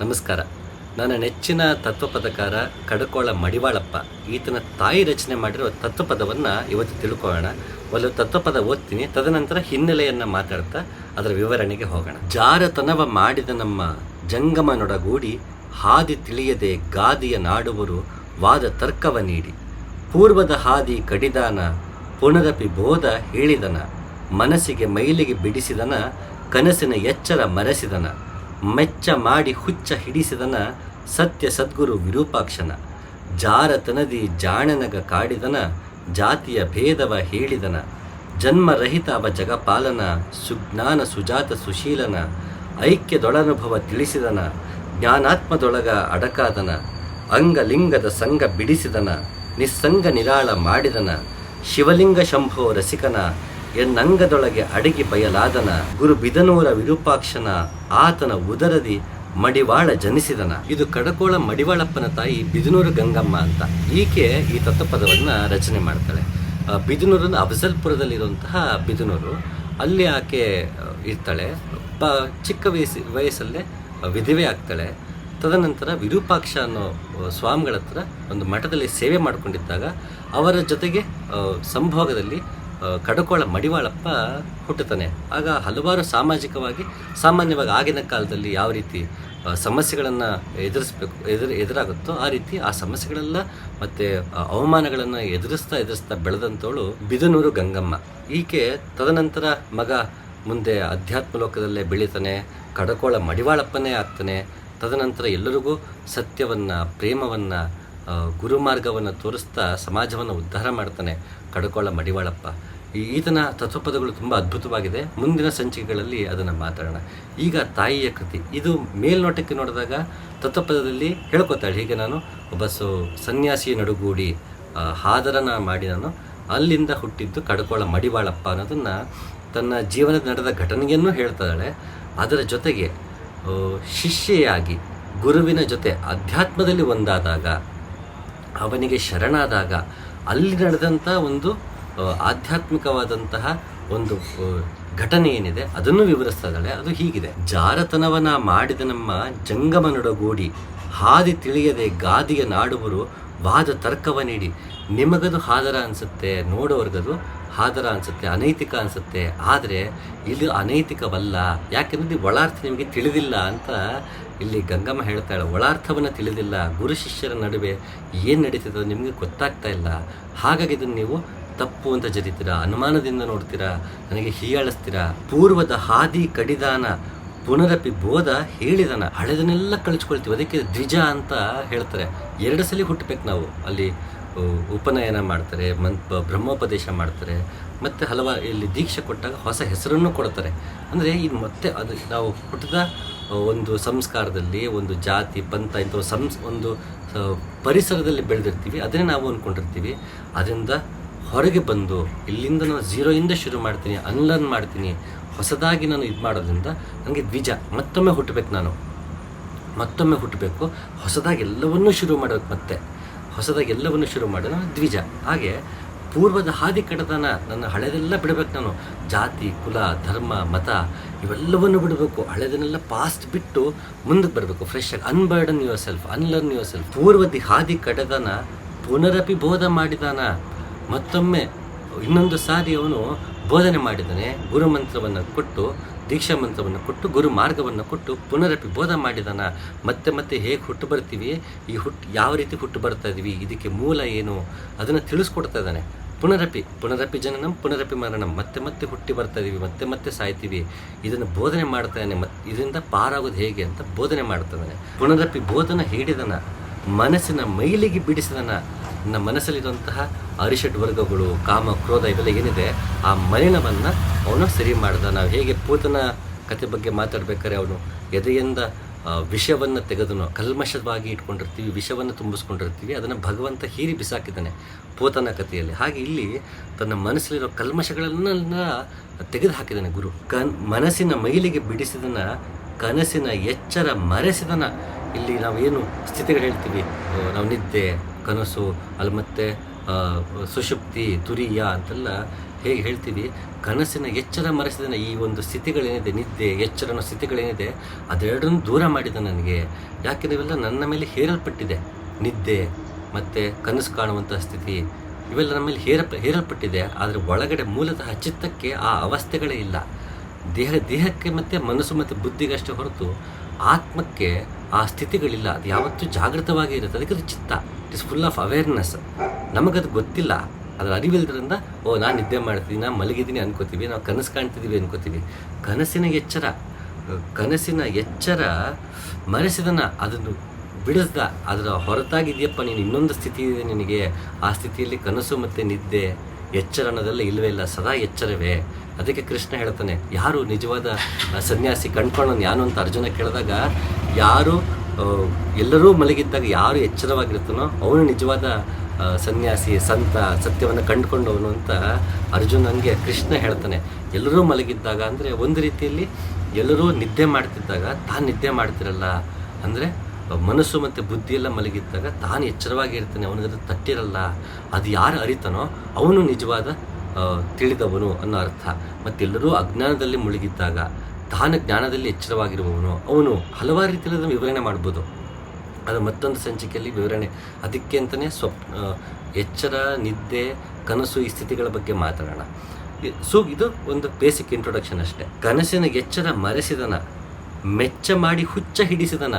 ನಮಸ್ಕಾರ. ನನ್ನ ನೆಚ್ಚಿನ ತತ್ವಪದಕಾರ ಕಡಕೋಳ ಮಡಿವಾಳಪ್ಪ. ಈತನ ತಾಯಿ ರಚನೆ ಮಾಡಿರೋ ತತ್ವಪದವನ್ನು ಇವತ್ತು ತಿಳ್ಕೊಳ್ಳೋಣ. ಒಲವು ತತ್ವಪದ ಓದ್ತೀನಿ, ತದನಂತರ ಹಿನ್ನೆಲೆಯನ್ನು ಮಾತಾಡ್ತಾ ಅದರ ವಿವರಣೆಗೆ ಹೋಗೋಣ. ಜಾರತನವ ಮಾಡಿದ ನಮ್ಮ ಜಂಗಮನೊಡಗೂಡಿ ಹಾದಿ ತಿಳಿಯದೆ ಗಾದಿಯ ನಾಡುವರು ವಾದ ತರ್ಕವ ನೀಡಿ. ಪೂರ್ವದ ಹಾದಿ ಕಡಿದಾನ, ಪುನರಪಿ ಬೋಧ ಹೇಳಿದನ, ಮನಸ್ಸಿಗೆ ಮೈಲಿಗೆ ಬಿಡಿಸಿದನ, ಕನಸಿನ ಎಚ್ಚರ ಮರೆಸಿದನ. ಮೆಚ್ಚ ಮಾಡಿ ಹುಚ್ಚ ಹಿಡಿಸಿದನ ಸತ್ಯ ಸದ್ಗುರು ವಿರೂಪಾಕ್ಷನ, ಜಾರತನದಿ ಜಾಣನಗ ಕಾಡಿದನ, ಜಾತಿಯ ಭೇದವ ಹೇಳಿದನ ಜನ್ಮರಹಿತ ಅವ ಜಗಪಾಲನ, ಸುಜ್ಞಾನ ಸುಜಾತ ಸುಶೀಲನ, ಐಕ್ಯದೊಳನುಭವ ತಿಳಿಸಿದನ, ಜ್ಞಾನಾತ್ಮದೊಳಗ ಅಡಕಾದನ, ಅಂಗಲಿಂಗದ ಸಂಗ ಬಿಡಿಸಿದನ, ನಿಸ್ಸಂಗ ನಿರಾಳ ಮಾಡಿದನ, ಶಿವಲಿಂಗ ಶಂಭೋ ರಸಿಕನ ಎನ್ನಂಗದೊಳಗೆ ಅಡಗಿ ಬಯಲಾದನ ಗುರು ಬಿದನೂರ ವಿರೂಪಾಕ್ಷನ ಆತನ ಉದರದಿ ಮಡಿವಾಳ ಜನಿಸಿದನ. ಇದು ಕಡಕೋಳ ಮಡಿವಾಳಪ್ಪನ ತಾಯಿ ಬಿದನೂರು ಗಂಗಮ್ಮ ಅಂತ. ಈಕೆ ಈ ತತ್ವಪದವನ್ನು ರಚನೆ ಮಾಡ್ತಾಳೆ. ಬಿದನೂರನ್ನ ಅಫಜಲ್ಪುರದಲ್ಲಿರುವಂತಹ ಬಿದನೂರು. ಅಲ್ಲಿ ಆಕೆ ಇರ್ತಾಳೆ. ಪ ಚಿಕ್ಕ ವಯಸ್ಸಿ, ವಯಸ್ಸಲ್ಲೇ ವಿಧವೆ ಆಗ್ತಾಳೆ. ತದನಂತರ ವಿರೂಪಾಕ್ಷ ಅನ್ನೋ ಸ್ವಾಮಿಗಳ ಹತ್ರ ಒಂದು ಮಠದಲ್ಲಿ ಸೇವೆ ಮಾಡಿಕೊಂಡಿದ್ದಾಗ ಅವರ ಜೊತೆಗೆ ಸಂಭೋಗದಲ್ಲಿ ಕಡಕೋಳ ಮಡಿವಾಳಪ್ಪ ಹುಟ್ಟುತ್ತಾನೆ. ಆಗ ಹಲವಾರು ಸಾಮಾಜಿಕವಾಗಿ, ಸಾಮಾನ್ಯವಾಗಿ ಆಗಿನ ಕಾಲದಲ್ಲಿ ಯಾವ ರೀತಿ ಸಮಸ್ಯೆಗಳನ್ನು ಎದುರಿಸ್ಬೇಕು, ಎದುರು, ಎದುರಾಗುತ್ತೋ ಆ ರೀತಿ ಆ ಸಮಸ್ಯೆಗಳೆಲ್ಲ ಮತ್ತು ಅವಮಾನಗಳನ್ನು ಎದುರಿಸ್ತಾ ಎದುರಿಸ್ತಾ ಬೆಳೆದಂಥವಳು ಬಿದನೂರು ಗಂಗಮ್ಮ. ಈಕೆ ತದನಂತರ ಮಗ ಮುಂದೆ ಅಧ್ಯಾತ್ಮ ಲೋಕದಲ್ಲೇ ಬೆಳೀತಾನೆ, ಕಡಕೋಳ ಮಡಿವಾಳಪ್ಪನೇ ಆಗ್ತಾನೆ. ತದನಂತರ ಎಲ್ಲರಿಗೂ ಸತ್ಯವನ್ನು, ಪ್ರೇಮವನ್ನು ಗುರುಮಾರ್ಗವನ್ನು ತೋರಿಸ್ತಾ ಸಮಾಜವನ್ನು ಉದ್ಧಾರ ಮಾಡ್ತಾನೆ. ಕಡಕೋಳ ಮಡಿವಾಳಪ್ಪ. ಈತನ ತತ್ವಪದಗಳು ತುಂಬ ಅದ್ಭುತವಾಗಿದೆ. ಮುಂದಿನ ಸಂಚಿಕೆಗಳಲ್ಲಿ ಅದನ್ನು ಮಾತಾಡೋಣ. ಈಗ ತಾಯಿಯ ಕೃತಿ. ಇದು ಮೇಲ್ನೋಟಕ್ಕೆ ನೋಡಿದಾಗ ತತ್ವಪದದಲ್ಲಿ ಹೇಳ್ಕೊತಾಳೆ. ಹೀಗೆ ನಾನು ಒಬ್ಬ ಸು ಸನ್ಯಾಸಿ ನಡುಗೂಡಿ ಹಾದರನ ಮಾಡಿ ನಾನು ಅಲ್ಲಿಂದ ಹುಟ್ಟಿದ್ದು ಕಡಕೋಳ ಮಡಿವಾಳಪ್ಪ ಅನ್ನೋದನ್ನು ತನ್ನ ಜೀವನದ ನಡೆದ ಘಟನೆಯನ್ನು ಹೇಳ್ತಾಳೆ. ಅದರ ಜೊತೆಗೆ ಶಿಷ್ಯೆಯಾಗಿ, ಗುರುವಿನ ಜೊತೆ ಅಧ್ಯಾತ್ಮದಲ್ಲಿ ಒಂದಾದಾಗ, ಅವನಿಗೆ ಶರಣಾದಾಗ ಅಲ್ಲಿ ನಡೆದಂಥ ಒಂದು ಆಧ್ಯಾತ್ಮಿಕವಾದಂತಹ ಒಂದು ಘಟನೆ ಏನಿದೆ, ಅದನ್ನು ವಿವರಿಸ್ತಾ ಇದ್ದಾಳೆ ಅದು ಹೀಗಿದೆ. ಜಾರತನವನ ಮಾಡಿದ ನಮ್ಮ ಜಂಗಮನೊಡಗೂಡಿ, ಹಾದಿ ತಿಳಿಯದೆ ಗಾದಿಯ ನಾಡುವರು ವಾದ ತರ್ಕವ ನೀಡಿ, ನಿಮಗದು ಹಾದರ ಅನಿಸುತ್ತೆ, ನೋಡೋರ್ಗದು ಹಾದರ ಅನಿಸುತ್ತೆ, ಅನೈತಿಕ ಅನಿಸುತ್ತೆ, ಆದರೆ ಇದು ಅನೈತಿಕವಲ್ಲ, ಯಾಕೆಂದ್ರೆ ಒಳಾರ್ಥ ನಿಮಗೆ ತಿಳಿದಿಲ್ಲ ಅಂತ ಇಲ್ಲಿ ಗಂಗಮ್ಮ ಹೇಳ್ತಾಳೆ, ಒಳಾರ್ಥವನ್ನು ತಿಳಿದಿಲ್ಲ. ಗುರು ಶಿಷ್ಯರ ನಡುವೆ ಏನು ನಡೀತಿದೆ ನಿಮಗೆ ಗೊತ್ತಾಗ್ತಾ ಇಲ್ಲ. ಹಾಗಾಗಿ ಇದನ್ನು ನೀವು ತಪ್ಪು ಅಂತ ಜರಿತೀರಾ? ಅನುಮಾನದಿಂದ ನೋಡ್ತೀರಾ? ನನಗೆ ಹೀಯಾಳಿಸ್ತೀರಾ? ಪೂರ್ವದ ಹಾದಿ ಕಡಿದಾನ ಪುನರಪಿ ಬೋಧ ಹೇಳಿದಾನ. ಹಳೆದನ್ನೆಲ್ಲ ಕಳಿಸ್ಕೊಳ್ತೀವಿ. ಅದಕ್ಕೆ ದ್ವಿಜ ಅಂತ ಹೇಳ್ತಾರೆ. ಎರಡು ಸಲ ಹುಟ್ಟಬೇಕು ನಾವು. ಅಲ್ಲಿ ಉಪನಯನ ಮಾಡ್ತಾರೆ ಮನ್ ಬ್ರಹ್ಮೋಪದೇಶ ಮಾಡ್ತಾರೆ. ಮತ್ತು ಹಲವಾರು ಇಲ್ಲಿ ದೀಕ್ಷೆ ಕೊಟ್ಟಾಗ ಹೊಸ ಹೆಸರನ್ನು ಕೊಡ್ತಾರೆ. ಅಂದರೆ ಇದು ಮತ್ತೆ ಅದು ನಾವು ಹುಟ್ಟಿದ ಒಂದು ಸಂಸ್ಕಾರದಲ್ಲಿ, ಒಂದು ಜಾತಿ, ಪಂಥ ಇಂಥ ಸಂಸ್, ಒಂದು ಪರಿಸರದಲ್ಲಿ ಬೆಳೆದಿರ್ತೀವಿ, ಅದನ್ನೇ ನಾವು ಅಂದ್ಕೊಂಡಿರ್ತೀವಿ ಅದರಿಂದ ಹೊರಗೆ ಬಂದು, ಇಲ್ಲಿಂದ ನಾನು ಝೀರೋಯಿಂದ ಶುರು ಮಾಡ್ತೀನಿ ಅನ್ಲರ್ನ್ ಮಾಡ್ತೀನಿ, ಹೊಸದಾಗಿ ನಾನು ಇದು ಮಾಡೋದ್ರಿಂದ ನನಗೆ ದ್ವಿಜ, ಮತ್ತೊಮ್ಮೆ ಹುಟ್ಟಬೇಕು ನಾನು. ಮತ್ತೊಮ್ಮೆ ಹುಟ್ಟಬೇಕು ಹೊಸದಾಗಿ ಎಲ್ಲವನ್ನೂ ಶುರು ಮಾಡಬೇಕು ಮತ್ತೆ. ಹೊಸದಾಗಿ ಎಲ್ಲವನ್ನೂ ಶುರು ಮಾಡೋದು ದ್ವಿಜ. ಹಾಗೆ ಪೂರ್ವದ ಹಾದಿ ಕಡತನ ನನ್ನ ಹಳೆದೆಲ್ಲ ಬಿಡಬೇಕು ನಾನು. ಜಾತಿ, ಕುಲ, ಧರ್ಮ, ಮತ, ಇವೆಲ್ಲವನ್ನು ಬಿಡಬೇಕು. ಹಳೆದನ್ನೆಲ್ಲ ಪಾಸ್ಟ್ ಬಿಟ್ಟು ಮುಂದಕ್ಕೆ ಬರಬೇಕು. ಫ್ರೆಶ್ ಆಗಿ unburden yourself unlearn yourself ಪೂರ್ವದಿ ಹಾದಿ ಕಡತನ ಪುನರಪಿ ಬೋಧ ಮಾಡಿದಾನ. ಮತ್ತೊಮ್ಮೆ ಇನ್ನೊಂದು ಸಾರಿ ಅವನು ಬೋಧನೆ ಮಾಡಿದ್ದಾನೆ ಗುರುಮಂತ್ರವನ್ನು ಕೊಟ್ಟು ದೀಕ್ಷಾ ಮಂತ್ರವನ್ನು ಕೊಟ್ಟು, ಗುರು ಮಾರ್ಗವನ್ನು ಕೊಟ್ಟು ಪುನರಪಿ ಬೋಧ ಮಾಡಿದಾನ. ಮತ್ತೆ ಮತ್ತೆ ಹೇಗೆ ಹುಟ್ಟು ಬರ್ತೀವಿ? ಈ ಹುಟ್ಟು ಯಾವ ರೀತಿ ಹುಟ್ಟು ಬರ್ತಾ ಇದೀವಿ? ಇದಕ್ಕೆ ಮೂಲ ಏನು? ಅದನ್ನು ತಿಳಿಸ್ಕೊಡ್ತಾ ಇದ್ದಾನೆ. ಪುನರಪಿ ಪುನರಪಿ ಜನನಂ, ಪುನರಪಿ ಮರಣಂ. ಮತ್ತೆ ಮತ್ತೆ ಹುಟ್ಟಿ ಬರ್ತಾ ಇದೀವಿ, ಮತ್ತೆ ಮತ್ತೆ ಸಾಯ್ತೀವಿ. ಇದನ್ನು ಬೋಧನೆ ಮಾಡ್ತಾ ಇದ್ದಾನೆ. ಮತ್ತೆ ಇದರಿಂದ ಪಾರಾಗೋದು ಹೇಗೆ ಅಂತ ಬೋಧನೆ ಮಾಡ್ತಾ ಇದ್ದಾನೆ. ಪುನರಪಿ ಬೋಧನ ಹಿಡಿದನ ಮನಸ್ಸಿನ ಮೈಲಿಗೆ ಬಿಡಿಸಿದನ. ನಮ್ಮ ಮನಸ್ಸಲ್ಲಿರುವಂತಹ ಅರಿಷಡ್ವರ್ಗಗಳು ಕಾಮ, ಕ್ರೋಧ ಇವೆಲ್ಲ ಏನಿದೆ, ಆ ಮಲಿನವನ್ನು ಅವನು ಸರಿ ಮಾಡಿದ. ನಾವು ಹೇಗೆ ಪೂತನ ಕತೆ ಬಗ್ಗೆ ಮಾತಾಡ್ಬೇಕಾದ್ರೆ ಅವನು ಎದೆಯಿಂದ ವಿಷವನ್ನು ತೆಗೆದನು. ಕಲ್ಮಶವಾಗಿ ಇಟ್ಕೊಂಡಿರ್ತೀವಿ, ವಿಷವನ್ನು ತುಂಬಿಸ್ಕೊಂಡಿರ್ತೀವಿ, ಅದನ್ನು ಭಗವಂತ ಹೀರಿ ಬಿಸಾಕಿದ್ದಾನೆ ಪೂತನ ಕಥೆಯಲ್ಲಿ. ಹಾಗೆ ಇಲ್ಲಿ ತನ್ನ ಮನಸ್ಸಲ್ಲಿರೋ ಕಲ್ಮಶಗಳನ್ನ ತೆಗೆದು ಹಾಕಿದ್ದಾನೆ ಗುರು. ಕನ್, ಮನಸ್ಸಿನ ಮೈಲಿಗೆ ಬಿಡಿಸಿದನ, ಕನಸಿನ ಎಚ್ಚರ ಮರೆಸಿದನ. ಇಲ್ಲಿ ನಾವೇನು ಸ್ಥಿತಿಗಳು ಹೇಳ್ತೀವಿ? ನಾವು ನಿದ್ದೆ ಕನಸು, ಅಲ್ಲಿ ಮತ್ತೆ ಸುಷುಪ್ತಿ ತುರಿಯ ಅಂತೆಲ್ಲ ಹೇಗೆ ಹೇಳ್ತೀವಿ, ಕನಸಿನ ಎಚ್ಚರ ಮರೆಸಿದ ಈ ಒಂದು ಸ್ಥಿತಿಗಳೇನಿದೆ, ನಿದ್ದೆ, ಎಚ್ಚರ ಅನ್ನೋ ಸ್ಥಿತಿಗಳೇನಿದೆ, ಅದೆರಡನ್ನೂ ದೂರ ಮಾಡಿದ ನನಗೆ. ಯಾಕೆಂದ್ರೆ ಇವೆಲ್ಲ ನನ್ನ ಮೇಲೆ ಹೇರಲ್ಪಟ್ಟಿದೆ? ನಿದ್ದೆ, ಮತ್ತು ಕನಸು ಕಾಣುವಂಥ ಸ್ಥಿತಿ, ಇವೆಲ್ಲ ನಮ್ಮ ಮೇಲೆ ಹೇರ ಹೇರಲ್ಪಟ್ಟಿದೆ, ಆದರೆ ಒಳಗಡೆ ಮೂಲತಃ ಚಿತ್ತಕ್ಕೆ ಆ ಅವಸ್ಥೆಗಳೇ ಇಲ್ಲ. ದೇಹ, ದೇಹಕ್ಕೆ ಮತ್ತು ಮನಸ್ಸು ಮತ್ತು ಬುದ್ಧಿಗಷ್ಟೇ ಹೊರತು ಆತ್ಮಕ್ಕೆ ಆ ಸ್ಥಿತಿಗಳಿಲ್ಲ. ಅದು ಯಾವತ್ತೂ ಜಾಗೃತವಾಗಿ ಇರುತ್ತೆ ಅದಕ್ಕೆ ಅದು ಚಿತ್ತ. It is full of awareness ನಮಗದು ಗೊತ್ತಿಲ್ಲ. ಅದರ ಅರಿವಿಲ್ಲದ್ರಿಂದ ಓ, ನಾನು ನಿದ್ದೆ ಮಾಡ್ತೀನಿ ನಾನು ಮಲಗಿದ್ದೀನಿ ಅನ್ಕೋತೀವಿ, ನಾವು ಕನಸು ಕಾಣ್ತಿದ್ದೀವಿ ಅನ್ಕೋತೀವಿ. ಕನಸಿನ ಎಚ್ಚರ. ಕನಸಿನ ಎಚ್ಚರ ಮರೆಸಿದನ, ಅದನ್ನು ಬಿಡಿಸ್ದ, ಅದರ ಹೊರತಾಗಿದೆಯಪ್ಪ, ನೀನು ಇನ್ನೊಂದು ಸ್ಥಿತಿ ಇದೆ ನಿನಗೆ. ಆ ಸ್ಥಿತಿಯಲ್ಲಿ ಕನಸು ಮತ್ತು ನಿದ್ದೆ, ಎಚ್ಚರ ಅನ್ನೋದೆಲ್ಲ ಇಲ್ಲವೇ ಇಲ್ಲ, ಸದಾ ಎಚ್ಚರವೇ. ಅದಕ್ಕೆ ಕೃಷ್ಣ ಹೇಳ್ತಾನೆ, ಯಾರು ನಿಜವಾದ ಸನ್ಯಾಸಿ ಕಂಡ್ಕೊಳ್ಳೋನು ಯಾನು ಅಂತ ಅರ್ಜುನ ಕೇಳಿದಾಗ, ಯಾರು ಎಲ್ಲರೂ ಮಲಗಿದ್ದಾಗ ಯಾರು ಎಚ್ಚರವಾಗಿರ್ತಾನೋ ಅವನು ನಿಜವಾದ ಸನ್ಯಾಸಿ, ಸಂತ, ಸತ್ಯವನ್ನು ಕಂಡುಕೊಂಡವನು ಅಂತ ಅರ್ಜುನಂಗೆ ಕೃಷ್ಣ ಹೇಳ್ತಾನೆ. ಎಲ್ಲರೂ ಮಲಗಿದ್ದಾಗ ಅಂದರೆ ಒಂದು ರೀತಿಯಲ್ಲಿ ಎಲ್ಲರೂ ನಿದ್ದೆ ಮಾಡ್ತಿದ್ದಾಗ, ತಾನು ನಿದ್ದೆ ಮಾಡ್ತಿರಲ್ಲ. ಅಂದರೆ, ಮನಸ್ಸು ಮತ್ತು ಬುದ್ಧಿ ಎಲ್ಲ ಮಲಗಿದ್ದಾಗ ತಾನು ಎಚ್ಚರವಾಗಿ ಇರ್ತಾನೆ ಅವನಿಗದು ತಟ್ಟಿರಲ್ಲ. ಅದು ಯಾರು ಅರಿತಾನೋ ಅವನು ನಿಜವಾದ ತಿಳಿದವನು ಅನ್ನೋ ಅರ್ಥ. ಮತ್ತೆಲ್ಲರೂ ಅಜ್ಞಾನದಲ್ಲಿ ಮುಳುಗಿದ್ದಾಗ ತಾನು ಜ್ಞಾನದಲ್ಲಿ ಎಚ್ಚರವಾಗಿರುವವನು, ಅವನು ಹಲವಾರು ರೀತಿಯಲ್ಲಿ ವಿವರಣೆ ಮಾಡ್ಬೋದು. ಅದು ಮತ್ತೊಂದು ಸಂಚಿಕೆಯಲ್ಲಿ ವಿವರಣೆ. ಅದಕ್ಕೆ ಅಂತಲೇ ಸ್ವಪ್ ಎಚ್ಚರ, ನಿದ್ದೆ, ಕನಸು ಈ ಸ್ಥಿತಿಗಳ ಬಗ್ಗೆ ಮಾತಾಡೋಣ. ಸೊ, ಇದು ಒಂದು ಬೇಸಿಕ್ ಇಂಟ್ರೊಡಕ್ಷನ್ ಅಷ್ಟೇ. ಕನಸಿನ ಎಚ್ಚರ ಮರೆಸಿದನ, ಮೆಚ್ಚ ಮಾಡಿ ಹುಚ್ಚ ಹಿಡಿಸಿದನ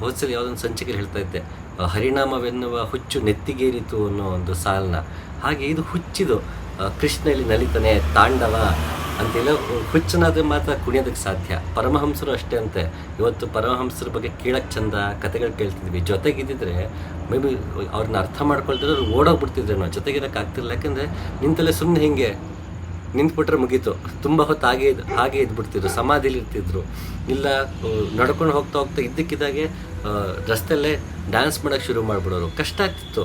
ಹೋದ್ಸಲ ಯಾವುದೊಂದು ಸಂಚಿಕೆಯಲ್ಲಿ ಹೇಳ್ತಾ ಇದ್ದೆ. ಹರಿಣಾಮವೆನ್ನುವ ಹುಚ್ಚು ನೆತ್ತಿಗೇರಿತು ಅನ್ನೋ ಒಂದು ಸಾಲನ್ನ. ಹಾಗೆ ಇದು ಹುಚ್ಚಿದು ಕೃಷ್ಣಲ್ಲಿ ನಲಿತಾನೆ ತಾಂಡವ ಅಂತೆಲ್ಲ ಹುಚ್ಚನಾದ ಮಾತ್ರ ಕುಣಿಯೋದಕ್ಕೆ ಸಾಧ್ಯ. ಪರಮಹಂಸರು ಅಷ್ಟೇ ಅಂತೆ. ಇವತ್ತು ಪರಮಹಂಸರ ಬಗ್ಗೆ ಕೇಳಕ್ಕೆ ಚಂದ ಕತೆಗಳು ಕೇಳ್ತಿದ್ವಿ. ಜೊತೆಗಿದ್ದಿದ್ರೆ, ಮೇ ಬಿ ಅವ್ರನ್ನ ಅರ್ಥ ಮಾಡ್ಕೊಳ್ತಿದ್ರೆ ಅವ್ರು ಓಡೋಗ್ಬಿಡ್ತಿದ್ರೆ ನಾವು ಜೊತೆಗಿರಕ್ಕೆ ಆಗ್ತಿಲ್ಲ ಯಾಕಂದರೆ ನಿಂತಲ್ಲೇ ಸುಮ್ಮನೆ ಹಿಂಗೆ ನಿಂತ್ಬಿಟ್ರೆ ಮುಗೀತು. ತುಂಬ ಹೊತ್ತು ಹಾಗೆ ಹಾಗೆ ಇದ್ಬಿಡ್ತಿದ್ರು. ಸಮಾಧಿಲಿ ಇರ್ತಿದ್ರು. ಇಲ್ಲ ನಡ್ಕೊಂಡು ಹೋಗ್ತಾ ಹೋಗ್ತಾ ಇದ್ದಕ್ಕಿದ್ದಾಗೆ ರಸ್ತೆಯಲ್ಲೇ ಡ್ಯಾನ್ಸ್ ಮಾಡೋಕ್ಕೆ ಶುರು ಮಾಡಿಬಿಡೋರು. ಕಷ್ಟ ಆಗ್ತಿತ್ತು.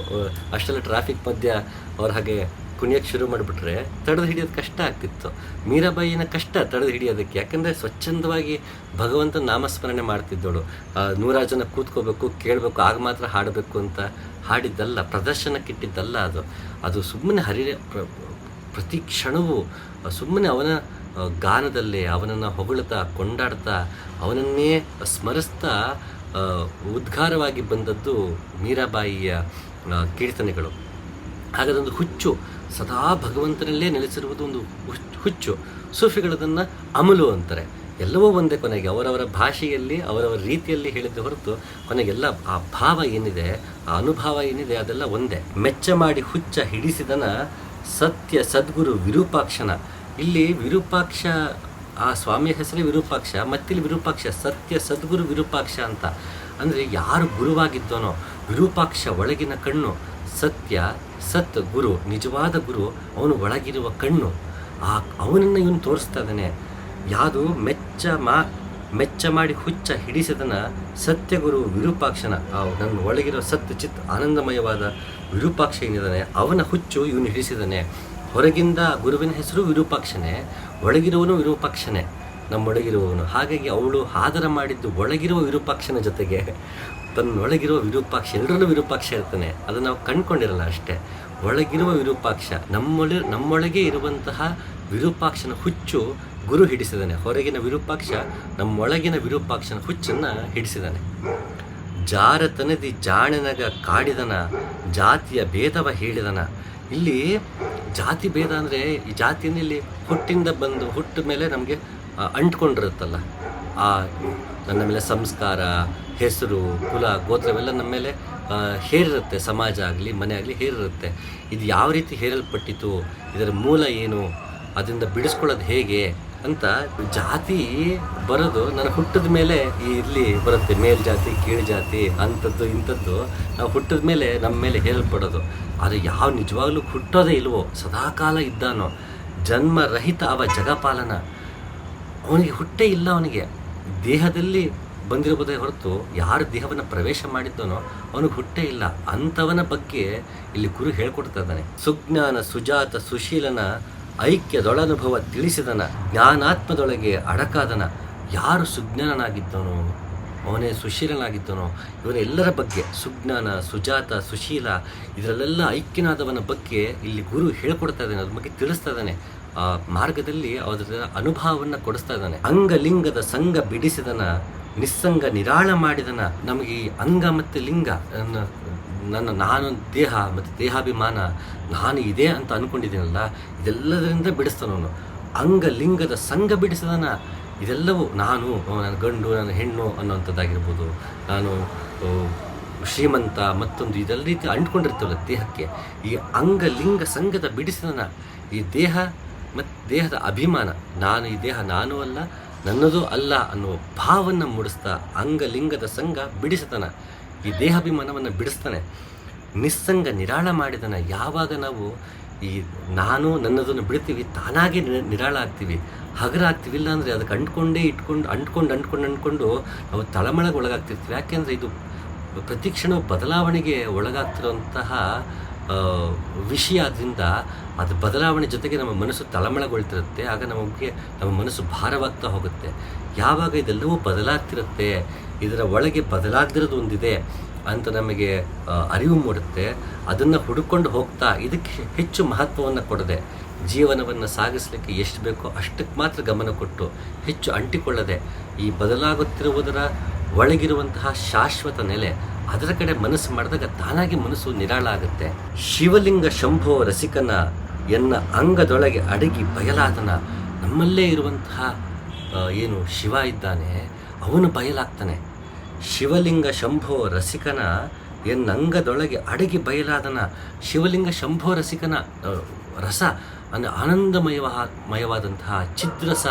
ಅಷ್ಟೆಲ್ಲ ಟ್ರಾಫಿಕ್ ಮಧ್ಯ ಅವ್ರ ಹಾಗೆ ಕುಣಿಯೋಕ್ಕೆ ಶುರು ಮಾಡಿಬಿಟ್ರೆ ತಡೆದು ಹಿಡಿಯೋದು ಕಷ್ಟ ಆಗ್ತಿತ್ತು. ಮೀರಾಬಾಯಿನ ಕಷ್ಟ ತಡೆದು ಹಿಡಿಯೋದಕ್ಕೆ. ಯಾಕಂದರೆ ಸ್ವಚ್ಛಂದವಾಗಿ ಭಗವಂತ ನಾಮಸ್ಮರಣೆ ಮಾಡ್ತಿದ್ದಳು. ನೂರಾರು ಜನ ಕೂತ್ಕೋಬೇಕು, ಕೇಳಬೇಕು, ಆಗ ಮಾತ್ರ ಹಾಡಬೇಕು ಅಂತ ಹಾಡಿದ್ದಲ್ಲ, ಪ್ರದರ್ಶನಕ್ಕಿಟ್ಟಿದ್ದಲ್ಲ ಅದು. ಅದು ಸುಮ್ಮನೆ ಹರಿ, ಪ್ರ- ಪ್ರತಿ ಕ್ಷಣವೂ ಸುಮ್ಮನೆ ಅವನ ಗಾನದಲ್ಲಿ, ಅವನನ್ನು ಹೊಗಳುತ್ತಾ ಕೊಂಡಾಡ್ತಾ, ಅವನನ್ನೇ ಸ್ಮರಿಸ್ತಾ ಉದ್ಗಾರವಾಗಿ ಬಂದದ್ದು ಮೀರಾಬಾಯಿಯ ಕೀರ್ತನೆಗಳು. ಹಾಗಾದೊಂದು ಹುಚ್ಚು ಸದಾ ಭಗವಂತನಲ್ಲೇ ನೆಲೆಸಿರುವುದು ಒಂದು ಹುಚ್- ಹುಚ್ಚು. ಸೂಫಿಗಳದನ್ನು ಅಮಲು ಅಂತಾರೆ. ಎಲ್ಲವೂ ಒಂದೇ ಕೊನೆಗೆ. ಅವರವರ ಭಾಷೆಯಲ್ಲಿ, ಅವರವರ ರೀತಿಯಲ್ಲಿ ಹೇಳಿದ್ದು ಹೊರತು ಕೊನೆಗೆಲ್ಲ ಆ ಭಾವ ಏನಿದೆ, ಆ ಅನುಭವ ಏನಿದೆ, ಅದೆಲ್ಲ ಒಂದೇ. ಮೆಚ್ಚ ಮಾಡಿ ಹುಚ್ಚ ಹಿಡಿಸಿದನ ಸತ್ಯ ಸದ್ಗುರು ವಿರೂಪಾಕ್ಷನ. ಇಲ್ಲಿ ವಿರೂಪಾಕ್ಷ, ಆ ಸ್ವಾಮಿಯ ಹೆಸರೇ ವಿರೂಪಾಕ್ಷ, ಮತ್ತಿಲ್ಲಿ ವಿರೂಪಾಕ್ಷ ಸತ್ಯ ಸದ್ಗುರು ವಿರೂಪಾಕ್ಷ ಅಂತ. ಅಂದರೆ ಯಾರು ಗುರುವಾಗಿದ್ದನೋ, ವಿರೂಪಾಕ್ಷ ಒಳಗಿನ ಕಣ್ಣು ಸತ್ಯ ಸತ್ ಗುರು, ನಿಜವಾದ ಗುರು, ಅವನು ಒಳಗಿರುವ ಕಣ್ಣು. ಆ, ಅವನನ್ನು ಇವನು ತೋರಿಸ್ತಾ ಇದ್ದಾನೆ ಯಾವುದು ಮೆಚ್ಚ ಮಾ, ಮೆಚ್ಚ ಮಾಡಿ ಹುಚ್ಚ ಹಿಡಿಸಿದನ ಸತ್ಯಗುರು ವಿರೂಪಾಕ್ಷನ. ಆ, ನನ್ನ ಒಳಗಿರೋ ಸತ್ಯ ಚಿತ್ ಆನಂದಮಯವಾದ ವಿರೂಪಾಕ್ಷ ಏನಿದ್ದಾನೆ ಅವನ ಹುಚ್ಚು ಇವನು ಹಿಡಿಸಿದಾನೆ. ಹೊರಗಿಂದ ಗುರುವಿನ ಹೆಸರು ವಿರೂಪಾಕ್ಷನೇ, ಒಳಗಿರುವವನು ವಿರೂಪಾಕ್ಷನೇ. ನಮ್ಮೊಳಗಿರುವವನು. ಹಾಗಾಗಿ ಅವಳು ಆದರ ಮಾಡಿದ್ದು ಒಳಗಿರುವ ವಿರೂಪಾಕ್ಷನ ಜೊತೆಗೆ ತನ್ನೊಳಗಿರುವ ವಿರೂಪಾಕ್ಷ ಎಲ್ಲರಲ್ಲೂ ವಿರೂಪಾಕ್ಷ ಇರ್ತಾನೆ. ಅದನ್ನು ನಾವು ಕಂಡ್ಕೊಂಡಿರಲ್ಲ ಅಷ್ಟೇ. ಒಳಗಿರುವ ವಿರೂಪಾಕ್ಷ, ನಮ್ಮೊಳ, ನಮ್ಮೊಳಗೆ ಇರುವಂತಹ ವಿರೂಪಾಕ್ಷನ ಹುಚ್ಚು ಗುರು ಹಿಡಿಸಿದಾನೆ. ಹೊರಗಿನ ವಿರೂಪಾಕ್ಷ, ನಮ್ಮೊಳಗಿನ ವಿರೂಪಾಕ್ಷನ ಹುಚ್ಚನ್ನು ಹಿಡಿಸಿದಾನೆ. ಜಾರತನದಿ ಜಾಣನಗ ಕಾಡಿದನ, ಜಾತಿಯ ಭೇದವ ಹೇಳಿದನ. ಇಲ್ಲಿ ಜಾತಿ ಭೇದ ಅಂದರೆ ಈ ಜಾತಿಯಲ್ಲಿ ಇಲ್ಲಿ ಹುಟ್ಟಿಂದ ಬಂದು ಹುಟ್ಟ ಮೇಲೆ ನಮಗೆ ಅಂಟ್ಕೊಂಡಿರುತ್ತಲ್ಲ. ಆ, ನನ್ನ ಮೇಲೆ ಸಂಸ್ಕಾರ ಹೆಸರು, ಕುಲ ಗೋತ್ರವೆಲ್ಲ ನಮ್ಮ ಮೇಲೆ ಹೇರಿರುತ್ತೆ. ಸಮಾಜ ಆಗಲಿ, ಮನೆ ಆಗಲಿ ಹೇರಿರುತ್ತೆ. ಇದು ಯಾವ ರೀತಿ ಹೇರಲ್ಪಟ್ಟಿತು ಇದರ ಮೂಲ ಏನು? ಅದರಿಂದ ಬಿಡಿಸ್ಕೊಳ್ಳೋದು ಹೇಗೆ ಅಂತ ಜಾತಿ ಬರೋದು ನನ್ನ ಹುಟ್ಟಿದ ಮೇಲೆ ಈ ಇಲ್ಲಿ ಬರುತ್ತೆ. ಮೇಲ್ ಜಾತಿ, ಕೀಳು ಜಾತಿ, ಅಂಥದ್ದು, ಇಂಥದ್ದು ನಾವು ಹುಟ್ಟಿದ ಮೇಲೆ ನಮ್ಮ ಮೇಲೆ ಹೇರಲ್ಪಡೋದು. ಅದು ಯಾವ ನಿಜವಾಗ್ಲೂ ಹುಟ್ಟೋದೇ ಇಲ್ವೋ? ಸದಾಕಾಲ ಇದ್ದಾನೋ? ಜನ್ಮರಹಿತ ಅವ ಜಗಪಾಲನ. ಅವನಿಗೆ ಹುಟ್ಟೇ ಇಲ್ಲ ಅವನಿಗೆ. ದೇಹದಲ್ಲಿ ಬಂದಿರಬಹುದೇ ಹೊರತು ಯಾರು ದೇಹವನ್ನು ಪ್ರವೇಶ ಮಾಡಿದ್ದನೋ ಅವನಿಗೆ ಹುಟ್ಟೇ ಇಲ್ಲ. ಅಂಥವನ ಬಗ್ಗೆ ಇಲ್ಲಿ ಗುರು ಹೇಳ್ಕೊಡ್ತಾ ಇದ್ದಾನೆ. ಸುಜ್ಞಾನ, ಸುಜಾತ, ಸುಶೀಲನ ಐಕ್ಯದೊಳನುಭವ ತಿಳಿಸಿದನ, ಜ್ಞಾನಾತ್ಮದೊಳಗೆ ಅಡಕಾದನ, ಯಾರು ಸುಜ್ಞಾನನಾಗಿದ್ದನೋ, ಅವನೇ ಸುಶೀಲನಾಗಿದ್ದನೋ, ಇವರೆಲ್ಲರ ಬಗ್ಗೆ ಸುಜ್ಞಾನ, ಸುಜಾತ, ಸುಶೀಲ, ಇದರಲ್ಲೆಲ್ಲ ಐಕ್ಯನಾದವನ ಬಗ್ಗೆ ಇಲ್ಲಿ ಗುರು ಹೇಳ್ಕೊಡ್ತಾ ಇದ್ದಾನೆ, ಅದ್ರ ಬಗ್ಗೆ ತಿಳಿಸ್ತಾ ಇದ್ದಾನೆ. ಆ ಮಾರ್ಗದಲ್ಲಿ ಅದರ ಅನುಭವವನ್ನು ಕೊಡಿಸ್ತಾ ಇದ್ದಾನೆ. ಅಂಗಲಿಂಗದ ಸಂಘ ಬಿಡಿಸಿದನ ನಿಸ್ಸಂಗ ನಿರಾಳ ಮಾಡಿದನ ನಮಗೆ ಈ ಅಂಗ ಮತ್ತು ಲಿಂಗ, ನನ್ನ ನಾನು ದೇಹ ಮತ್ತು ದೇಹಾಭಿಮಾನ, ನಾನು ಇದೆ ಅಂತ ಅಂದ್ಕೊಂಡಿದ್ದೀನಲ್ಲ ಇದೆಲ್ಲದರಿಂದ ಬಿಡಿಸ್ತಾನವನು ಅಂಗ ಲಿಂಗದ ಸಂಘ ಬಿಡಿಸಿದನ, ಇದೆಲ್ಲವೂ ನಾನು ನನ್ನ ಗಂಡು, ನನ್ನ ಹೆಣ್ಣು ಅನ್ನೋಂಥದ್ದಾಗಿರ್ಬೋದು ನಾನು ಶ್ರೀಮಂತ ಮತ್ತೊಂದು ಇದೆಲ್ಲ ರೀತಿ ಅಂಟ್ಕೊಂಡಿರ್ತವಲ್ಲ ದೇಹಕ್ಕೆ. ಈ ಅಂಗ ಲಿಂಗ ಸಂಘದ ಬಿಡಿಸಿದನ ಈ ದೇಹ ಮತ್ತು ದೇಹದ ಅಭಿಮಾನ. ನಾನು ಈ ದೇಹ ನಾನು ಅಲ್ಲ ನನ್ನದು ಅಲ್ಲ ಅನ್ನುವ ಭಾವವನ್ನು ಮೂಡಿಸ್ತಾ ಅಂಗಲಿಂಗದ ಸಂಘ ಬಿಡಿಸತನ. ಈ ದೇಹಾಭಿಮಾನವನ್ನು ಬಿಡಿಸ್ತಾನೆ. ನಿಸ್ಸಂಗ ನಿರಾಳ ಮಾಡಿದನ. ಯಾವಾಗ ನಾವು ಈ ನಾನು ನನ್ನದನ್ನು ಬಿಡ್ತೀವಿ ತಾನಾಗೆ ನಿರಾಳ ಆಗ್ತೀವಿ. ಹಗರ ಆಗ್ತೀವಿ ಇಲ್ಲ ಅಂದರೆ ಅದಕ್ಕೆ ಅಂಟ್ಕೊಂಡೇ ಇಟ್ಕೊಂಡು ಅಂಟ್ಕೊಂಡು ಅಂಟ್ಕೊಂಡು ಅಂಟ್ಕೊಂಡು ನಾವು ತಳಮಳಗೆ ಒಳಗಾಗ್ತಿರ್ತೀವಿ. ಯಾಕೆಂದರೆ ಇದು ಪ್ರತಿ ಕ್ಷಣವು ಬದಲಾವಣೆಗೆ ಒಳಗಾಗ್ತಿರುವಂತಹ ಆ, ವಿಷಯ ಅದರಿಂದ ಅದು ಬದಲಾವಣೆ ಜೊತೆಗೆ ನಮ್ಮ ಮನಸ್ಸು ತಳಮಳಗೊಳ್ತಿರುತ್ತೆ, ಆಗ ನಮಗೆ ನಮ್ಮ ಮನಸ್ಸು ಭಾರವಾಗ್ತಾ ಹೋಗುತ್ತೆ. ಯಾವಾಗ ಇದೆಲ್ಲವೂ ಬದಲಾಗ್ತಿರುತ್ತೆ, ಇದರ ಒಳಗೆ ಬದಲಾಗ್ದಿರೋದು ಒಂದಿದೆ ಅಂತ ನಮಗೆ ಅರಿವು ಮೂಡುತ್ತೆ. ಅದನ್ನು ಹುಡುಕೊಂಡು ಹೋಗ್ತಾ ಇದಕ್ಕೆ ಹೆಚ್ಚು ಮಹತ್ವವನ್ನು ಕೊಡದೆ, ಜೀವನವನ್ನು ಸಾಗಿಸಲಿಕ್ಕೆ ಎಷ್ಟು ಬೇಕೋ ಅಷ್ಟಕ್ಕೆ ಮಾತ್ರ ಗಮನ ಕೊಟ್ಟು ಹೆಚ್ಚು ಅಂಟಿಕೊಳ್ಳದೆ, ಈ ಬದಲಾಗುತ್ತಿರುವುದರ ಒಳಗಿರುವಂತಹ ಶಾಶ್ವತ ನೆಲೆ, ಅದರ ಕಡೆ ಮನಸ್ಸು ಮಾಡಿದಾಗ ತಾನಾಗಿ ಮನಸ್ಸು ನಿರಾಳ ಆಗುತ್ತೆ. ಶಿವಲಿಂಗ ಶಂಭೋ ರಸಿಕನ ಎನ್ನ ಅಂಗದೊಳಗೆ ಅಡಗಿ ಬಯಲಾದನ ನಮ್ಮಲ್ಲೇ ಇರುವಂತಹ ಏನು ಶಿವ ಇದ್ದಾನೆ, ಅವನು ಬಯಲಾಗ್ತಾನೆ. ಶಿವಲಿಂಗ ಶಂಭೋ ರಸಿಕನ ಎನ್ನಂಗದೊಳಗೆ ಅಡಗಿ ಬಯಲಾದನ ಶಿವಲಿಂಗ ಶಂಭೋ ರಸಿಕನ ರಸ, ಅಂದರೆ ಆನಂದಮಯವ ಮಯವಾದಂತಹ ಚಿದ್ರಸ,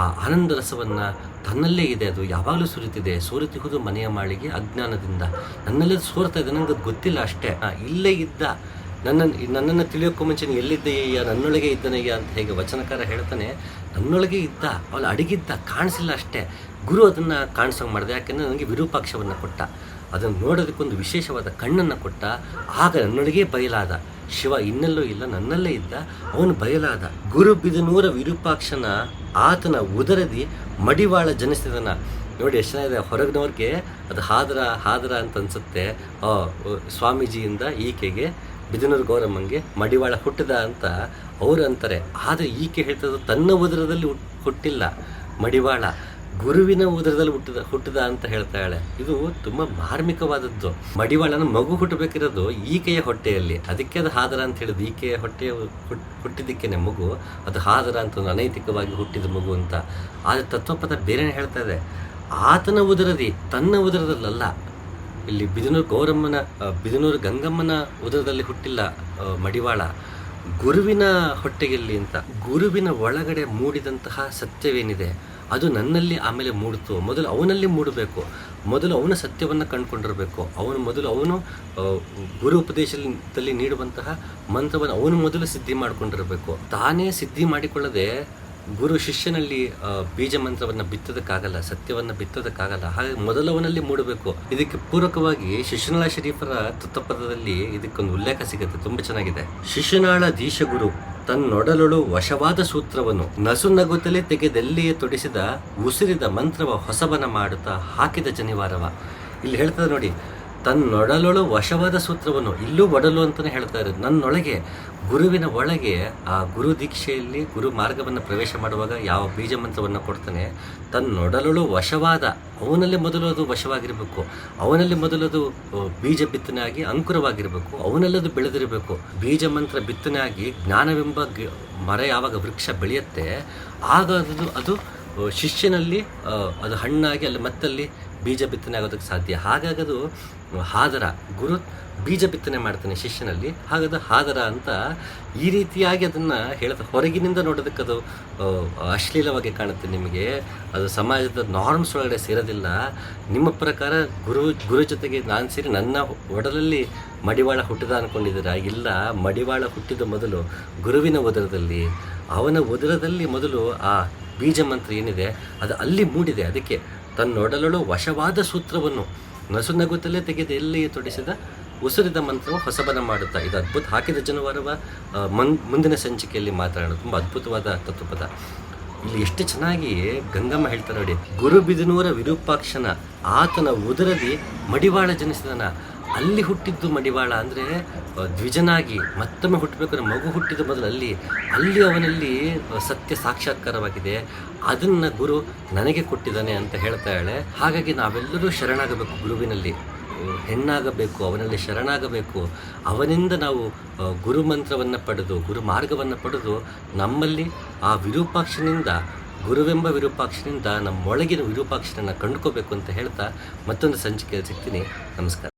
ಆ ಆನಂದ ರಸವನ್ನು ತನ್ನಲ್ಲೇ ಇದೆ ಅದು. ಯಾವಾಗಲೂ ಸುರಿತಿದೆ. ಸೋರುತ್ತಿಹುದು ಮನೆಯ ಮಾಳಿಗೆ ಅಜ್ಞಾನದಿಂದ. ನನ್ನಲ್ಲೇ ಸೋರ್ತಾ ಇದೆ. ನನಗೆ ಗೊತ್ತಿಲ್ಲ ಅಷ್ಟೇ. ಇಲ್ಲೇ ಇದ್ದ ನನ್ನನ್ನು ನನ್ನನ್ನು ತಿಳಿಯೋಕ್ಕೂ ಮುಂಚೆ ನೀನು ನನ್ನೊಳಗೆ ಇದ್ದನಯ್ಯ ಅಂತ ಹೇಗೆ ವಚನಕಾರ ಹೇಳ್ತಾನೆ, ನನ್ನೊಳಗೆ ಇದ್ದ, ಅವಳು ಅಡಗಿದ್ದ, ಕಾಣಿಸಿಲ್ಲ ಅಷ್ಟೇ. ಗುರು ಅದನ್ನು ಕಾಣಿಸೋಂಗೆ ಮಾಡಿದೆ. ಯಾಕೆಂದರೆ ನನಗೆ ವಿರೂಪಾಕ್ಷವನ್ನು ಕೊಟ್ಟ. ಅದನ್ನು ನೋಡೋದಕ್ಕೊಂದು ವಿಶೇಷವಾದ ಕಣ್ಣನ್ನು ಕೊಟ್ಟ ಆಗ ನನ್ನೊಳಗೆ ಬಯಲಾದ ಶಿವ ಇನ್ನೆಲ್ಲೂ ಇಲ್ಲ ನನ್ನಲ್ಲೇ ಇದ್ದ ಅವನು ಬಯಲಾದ ಗುರು ಬಿದನೂರ ವಿರೂಪಾಕ್ಷನ ಆತನ ಉದರದಿ ಮಡಿವಾಳ ಜನಿಸಿದನ. ನೋಡಿ ಎಷ್ಟು ಚೆನ್ನಾಗಿದೆ ಹೊರಗಿನವ್ರಿಗೆ ಅದು ಹಾದರ ಹಾದರ ಅಂತ ಅನ್ಸುತ್ತೆ. ಆ, ಸ್ವಾಮೀಜಿಯಿಂದ ಈಕೆಗೆ ಬಿದನೂರು ಗೌರಮ್ಮಂಗೆ ಮಡಿವಾಳ ಹುಟ್ಟಿದ ಅಂತ ಅವರು ಅಂತಾರೆ. ಆದರೆ ಈಕೆ ಹೇಳ್ತದ ತನ್ನ ಉದರದಲ್ಲಿ ಹುಟ್- ಹುಟ್ಟಿಲ್ಲ ಮಡಿವಾಳ. ಗುರುವಿನ ಉದರದಲ್ಲಿ ಹುಟ್ಟಿದ ಹುಟ್ಟಿದ ಅಂತ ಹೇಳ್ತಾಳೆ ಇದು ತುಂಬಾ ಮಾರ್ಮಿಕವಾದದ್ದು. ಮಡಿವಾಳನ ಮಗು ಹುಟ್ಟಬೇಕಿರೋದು ಈಕೆಯ ಹೊಟ್ಟೆಯಲ್ಲಿ. ಅದಕ್ಕೆ ಅದು ಹಾದರ ಅಂತ ಹೇಳಿದ್ದು. ಈಕೆಯ ಹೊಟ್ಟೆಯ ಹುಟ್- ಹುಟ್ಟಿದ್ದಕ್ಕೇನೆ ಮಗು. ಅದು ಹಾದರ ಅಂತ ಅನೈತಿಕವಾಗಿ ಹುಟ್ಟಿದ ಮಗು ಅಂತ. ಆದರೆ ತತ್ವಪದ ಬೇರೆನೇ ಹೇಳ್ತಾ ಇದೆ. ಆತನ ಉದರದಿ ತನ್ನ ಉದರದಲ್ಲಲ್ಲ. ಇಲ್ಲಿ ಬಿದನೂರು ಗೌರಮ್ಮನ ಬಿದನೂರು ಗಂಗಮ್ಮನ ಉದರದಲ್ಲಿ ಹುಟ್ಟಿಲ್ಲ ಮಡಿವಾಳ. ಗುರುವಿನ ಹೊಟ್ಟೆಯಲ್ಲಿ ಅಂತ, ಗುರುವಿನ ಒಳಗಡೆ ಮೂಡಿದಂತಹ ಸತ್ಯವೇನಿದೆ, ಅದು ನನ್ನಲ್ಲಿ ಆಮೇಲೆ ಮೂಡಿತು. ಮೊದಲು ಅವನಲ್ಲಿ ಮೂಡಬೇಕು. ಮೊದಲು ಅವನ ಸತ್ಯವನ್ನು ಕಂಡುಕೊಂಡಿರಬೇಕು. ಅವನು ಮೊದಲು ಅವನು ಗುರು ಉಪದೇಶದಲ್ಲಿ ನೀಡುವಂತಹ ಮಂತ್ರವನ್ನು ಅವನು ಮೊದಲು ಸಿದ್ಧಿ ಮಾಡಿಕೊಂಡಿರಬೇಕು. ತಾನೇ ಸಿದ್ಧಿ ಮಾಡಿಕೊಳ್ಳದೆ ಗುರು ಶಿಷ್ಯನಲ್ಲಿ ಬೀಜ ಮಂತ್ರವನ್ನು ಬಿತ್ತೋದಕ್ಕಾಗಲ್ಲ, ಸತ್ಯವನ್ನು ಬಿತ್ತೋದಕ್ಕಾಗಲ್ಲ, ಹಾಗೆ ಮೊದಲವನಲ್ಲಿ ಮೂಡಬೇಕು. ಇದಕ್ಕೆ ಪೂರಕವಾಗಿ ಶಿಶುನಾಳ ಶರೀಫರ ತತ್ವಪದದಲ್ಲಿ ಇದಕ್ಕೊಂದು ಉಲ್ಲೇಖ ಸಿಗುತ್ತೆ, ತುಂಬಾ ಚೆನ್ನಾಗಿದೆ. ಶಿಶುನಾಳ ದೀಶಗುರು ತನ್ನೊಡಲೊಳು ವಶವಾದ ಸೂತ್ರವನ್ನು ನಸು ನಗುತ್ತಲೇ ತೆಗೆದೆಲ್ಲಿಯೇ ತೊಡಿಸಿದ, ಉಸಿರಿದ ಮಂತ್ರವ ಹೊಸಬನ ಮಾಡುತ್ತಾ ಹಾಕಿದ ಜನಿವಾರವ ಇಲ್ಲಿ ಹೇಳ್ತದೆ ನೋಡಿ ತನ್ನೊಡಲೊಳು ವಶವಾದ ಸೂತ್ರವನ್ನು ಇಲ್ಲೂ ಒಡಲು ಅಂತಲೇ ಹೇಳ್ತಾ ಇರೋದು. ನನ್ನೊಳಗೆ, ಗುರುವಿನ ಒಳಗೆ ಆ ಗುರು ದೀಕ್ಷೆಯಲ್ಲಿ ಗುರು ಮಾರ್ಗವನ್ನು ಪ್ರವೇಶ ಮಾಡುವಾಗ ಯಾವ ಬೀಜ ಮಂತ್ರವನ್ನು ಕೊಡ್ತಾನೆ? ತನ್ನೊಡಲೊಳು ವಶವಾದ, ಅವನಲ್ಲಿ ಮೊದಲು ಅದು ವಶವಾಗಿರಬೇಕು. ಅವನಲ್ಲಿ ಮೊದಲು ಅದು ಬೀಜ ಬಿತ್ತನೆ ಆಗಿ ಅಂಕುರವಾಗಿರಬೇಕು ಅವನಲ್ಲದು ಬೆಳೆದಿರಬೇಕು. ಬೀಜ ಮಂತ್ರ ಬಿತ್ತನೆ ಆಗಿ ಜ್ಞಾನವೆಂಬ ಮರ ಯಾವಾಗ ವೃಕ್ಷ ಬೆಳೆಯುತ್ತೆ, ಆಗ ಅದು ಅದು ಶಿಷ್ಯನಲ್ಲಿ ಅದು ಹಣ್ಣಾಗಿ ಅಲ್ಲಿ ಮತ್ತಲ್ಲಿ ಬೀಜ ಬಿತ್ತನೆ ಆಗೋದಕ್ಕೆ ಸಾಧ್ಯ. ಹಾಗಾಗದು ಹಾದರ ಗುರು ಬೀಜ ಬಿತ್ತನೆ ಮಾಡ್ತಾನೆ ಶಿಷ್ಯನಲ್ಲಿ. ಹಾಗಾದ ಹಾದರ ಅಂತ ಈ ರೀತಿಯಾಗಿ ಅದನ್ನು ಹೇಳ್ತಾ ಹೊರಗಿನಿಂದ ನೋಡೋದಕ್ಕೆ ಅದು ಅಶ್ಲೀಲವಾಗಿ ಕಾಣುತ್ತೆ ನಿಮಗೆ. ಅದು ಸಮಾಜದ ನಾರ್ಮ್ಸ್ ಒಳಗಡೆ ಸೇರೋದಿಲ್ಲ. ನಿಮ್ಮ ಪ್ರಕಾರ ಗುರು ಗುರು ಜೊತೆಗೆ ನಾನು ಸೇರಿ ನನ್ನ ಒಡಲಲ್ಲಿ ಮಡಿವಾಳ ಹುಟ್ಟಿದ ಅನ್ಕೊಂಡಿದ್ದೀರಾ? ಇಲ್ಲ, ಮಡಿವಾಳ ಹುಟ್ಟಿದ ಮೊದಲು ಗುರುವಿನ ಉದರದಲ್ಲಿ. ಅವನ ಉದರದಲ್ಲಿ ಮೊದಲು ಆ ಬೀಜ ಮಂತ್ರ ಏನಿದೆ, ಅದು ಅಲ್ಲಿ ಮೂಡಿದೆ. ಅದಕ್ಕೆ ತನ್ನೊಡಲೊಳು ವಶವಾದ ಸೂತ್ರವನ್ನು ನಸು ನಗುತ್ತಲೇ ತೆಗೆದು ಎಲ್ಲಿಯೇ ತೊಡಿಸಿದ? ಉಸಿರಿದ ಮಂತ್ರವು ಹೊಸಬನ ಮಾಡುತ್ತಾ? ಇದು ಅದ್ಭುತ. ಹಾಕಿದ ಜನವಾರವ ಮನ್, ಮುಂದಿನ ಸಂಚಿಕೆಯಲ್ಲಿ ಮಾತಾಡೋಣ ತುಂಬ ಅದ್ಭುತವಾದ ತತ್ವಪದ. ಇಲ್ಲಿ ಎಷ್ಟು ಚೆನ್ನಾಗಿ ಗಂಗಮ್ಮ ಹೇಳ್ತಾರೆ ನೋಡಿ. ಗುರು ಬಿದನೂರ ವಿರೂಪಾಕ್ಷನ ಆತನ ಉದರದಿ ಮಡಿವಾಳ ಜನಿಸಿದನ. ಅಲ್ಲಿ ಹುಟ್ಟಿದ್ದು ಮಡಿವಾಳ ಅಂದರೆ ದ್ವಿಜನಾಗಿ ಮತ್ತೊಮ್ಮೆ ಹುಟ್ಟಬೇಕು ಅನ್ನೋ ಮಗು ಹುಟ್ಟಿದ ಮೊದಲು ಅಲ್ಲಿ ಅಲ್ಲಿ ಅವನಲ್ಲಿ ಸತ್ಯ ಸಾಕ್ಷಾತ್ಕಾರವಾಗಿದೆ. ಅದನ್ನು ಗುರು ನನಗೆ ಕೊಟ್ಟಿದ್ದಾನೆ ಅಂತ ಹೇಳ್ತಾಳೆ ಹಾಗಾಗಿ ನಾವೆಲ್ಲರೂ ಶರಣಾಗಬೇಕು ಗುರುವಿನಲ್ಲಿ. ಹೆಣ್ಣಾಗಬೇಕು, ಅವನಲ್ಲಿ ಶರಣಾಗಬೇಕು. ಅವನಿಂದ ನಾವು ಗುರು ಮಂತ್ರವನ್ನು ಪಡೆದು, ಗುರು ಮಾರ್ಗವನ್ನು ಪಡೆದು ನಮ್ಮಲ್ಲಿ ಆ ವಿರೂಪಾಕ್ಷನಿಂದ, ಗುರುವೆಂಬ ವಿರೂಪಾಕ್ಷನಿಂದ ನಮ್ಮೊಳಗಿನ ವಿರೂಪಾಕ್ಷನನ್ನು ಕಂಡುಕೋಬೇಕು ಅಂತ ಹೇಳ್ತಾ ಮತ್ತೊಂದು ಸಂಚಿಕೆಯಲ್ಲಿ ಸಿಗ್ತೀನಿ. ನಮಸ್ಕಾರ.